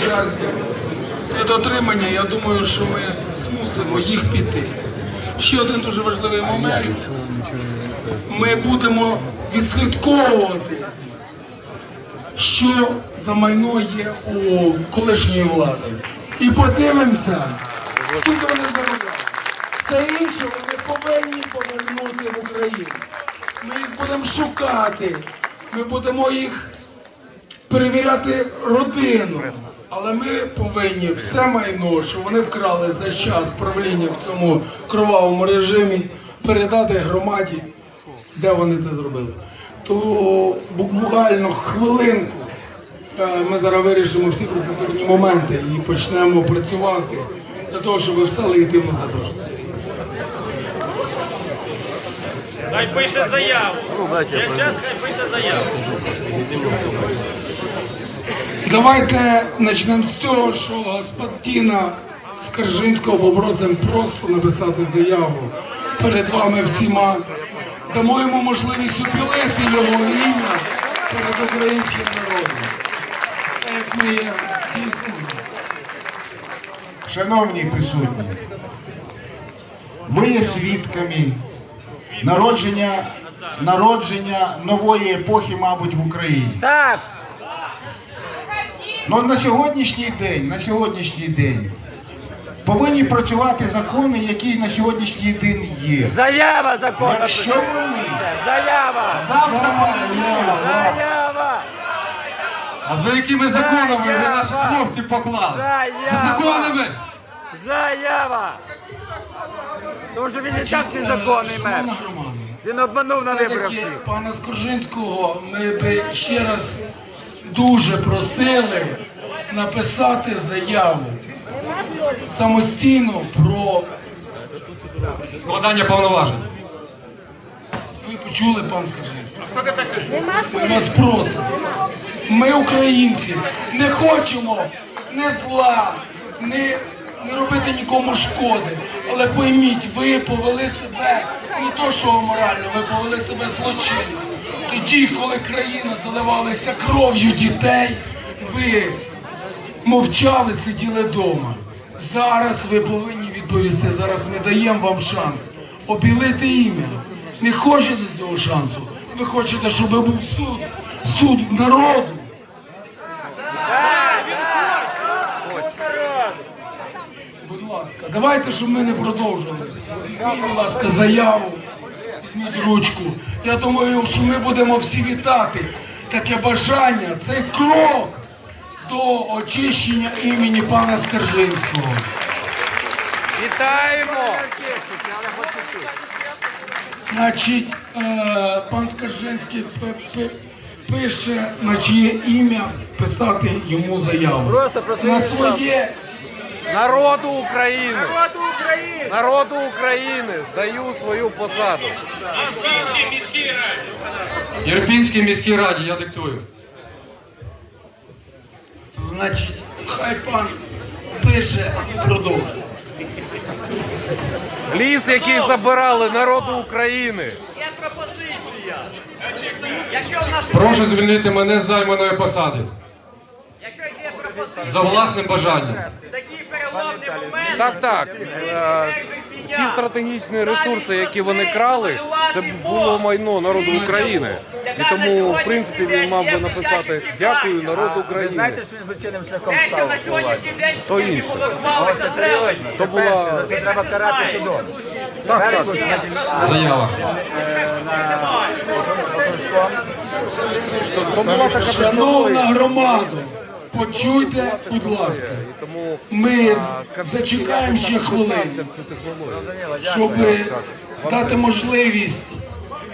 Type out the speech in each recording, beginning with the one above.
Якраз недотримання, я думаю, що ми змусимо їх піти. Ще один дуже важливий момент. Ми будемо відслідковувати, що за майно є у колишньої влади. І подивимося, скільки вони заробляють. Це інше вони повинні повернути в Україну. Ми їх будемо шукати, ми будемо їх перевіряти родину. Але ми повинні все майно, що вони вкрали за час правління в цьому кровавому режимі, передати громаді, де вони це зробили. То буквально хвилинку е, ми зараз вирішимо всі процедурні моменти і почнемо працювати для того, щоб все легітимно запрошували. Хай пише заяву. Є час, хай пише заяву. Давайте почнемо з цього, що господина Скаржинського попросимо просто написати заяву перед вами всіма. Дамо йому можливість обілити його ім'я перед українським народом. Як ми є дійсно. Шановні присутні, ми є свідками народження, народження нової епохи, мабуть, в Україні. Так. Ну на сьогоднішній день, на сьогоднішній день повинні працювати закони, які на сьогоднішній день є. Заява законна. Якщо вони Заява. завтра Заява. А за якими законами ви наших хлопців поклали? За законами! Заява. Тому що він і так незаконний мер. Він обманув на виборах пана Скоржинського ми би ще раз дуже просили написати заяву самостійно про Складання повноважень. Ви почули, пан Скаржинський? Ми вас просимо. Ми, українці, не хочемо не зла, не, не робити нікому шкоди. Але пойміть, ви повели себе не то, що аморально, ви повели себе злочинно. Тоді, коли країна заливалася кров'ю дітей, ви мовчали, сиділи вдома. Зараз ви повинні відповісти. Зараз ми даємо вам шанс обілити ім'я. Не хочете цього шансу. Ви хочете, щоб був суд, суд народу. Будь ласка, давайте, щоб ми не продовжили. Візьміть, будь ласка, заяву, візьміть ручку. Я думаю, що ми будемо всі вітати таке бажання, цей крок до очищення імені пана Скаржинського. Вітаємо. Значить, е, пан Скаржинський пише, на чиє ім'я писати йому заяву. На своє своє Народу України! Народу України! Здаю свою посаду. Єрпінській міській раді, я диктую. Значить, хай пан пише, а ми продовжуємо. Ліс, який забирали народу України. Є пропозиція. Якщо нас Прошу звільнити мене з займаної посади якщо є пропозиція, за власним бажанням. Так, так. Е, Ті стратегічні ресурси, які вони крали, це було майно народу України. І тому, в принципі, він мав би написати дякую народу України. Знаєте, що він злочинним шляхом став То інше. То була За це треба карати судом. так, так. Заява. Така Шановна громада, почуйте, будь ласка, ми зачекаємо ще хвилину, щоб дати можливість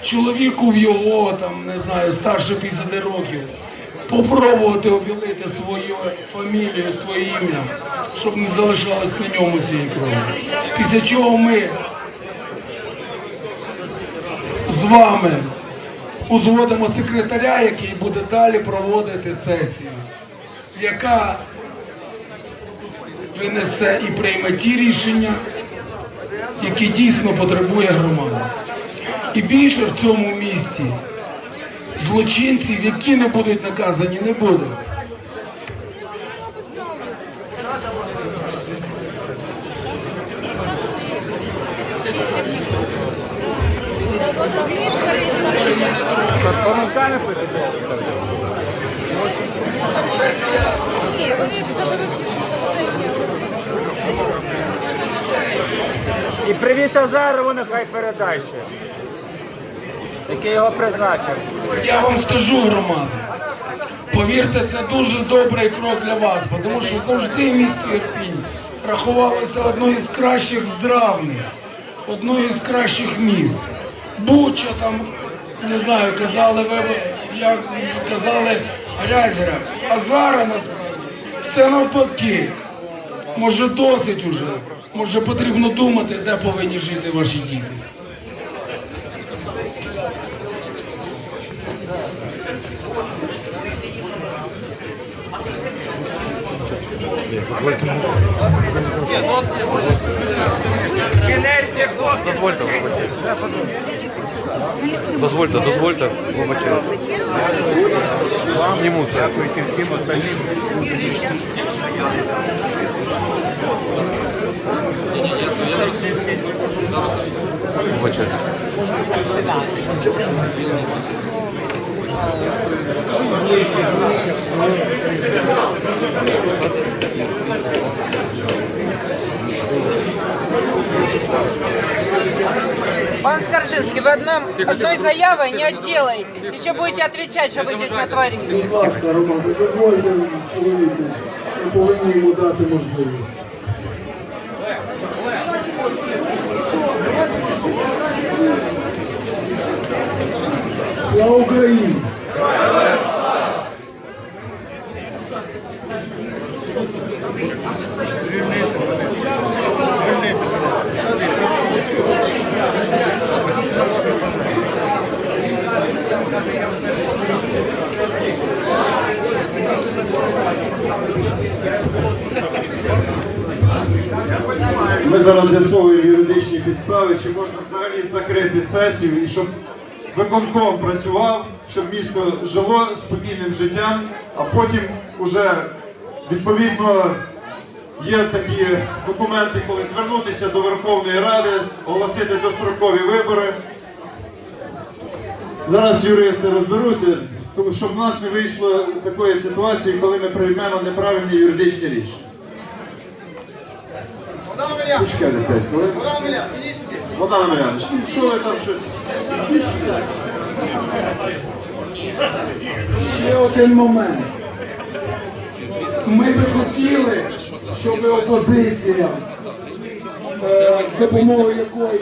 чоловіку в його, там, не знаю, старше 50 років, попробувати обілити свою фамілію, своє ім'я, щоб не залишалось на ньому цієї крові. Після чого ми з вами узгодимо секретаря, який буде далі проводити сесію, яка винесе і прийме ті рішення, які дійсно потребує громада. І більше в цьому місті злочинців, які не будуть наказані, не буде. І привіт Азарову нехай передай ще. Який його призначив. Я вам скажу, громада. Повірте, це дуже добрий крок для вас, тому що завжди місто Ірпінь рахувалося одною з кращих здравниць, одною з кращих міст. Буча там, не знаю, казали ви, як казали Грязіра. А зараз насправді все навпаки. Може досить уже. Може потрібно думати, де повинні жити ваші діти. Дозвольте. Дозвольте, дозвольте, вибачте. Зніму це. Вибачте. Пан Скоржинский, вы одном, одной заявой не отделаетесь. Еще будете отвечать, что вы здесь натворили. Роман. Ми повинні йому дати можливість. Зараз з'ясовуємо юридичні підстави, чи можна взагалі закрити сесію і щоб виконком працював, щоб місто жило спокійним життям, а потім уже відповідно є такі документи, коли звернутися до Верховної Ради, оголосити дострокові вибори. Зараз юристи розберуться, щоб в нас не вийшло такої ситуації, коли ми приймемо неправильні юридичні рішення. Почекайте 5 хвилин. Богдан Омелянович, ну що ви там щось? Ще один момент. Ми би хотіли, щоб опозиція, е, за допомогою якої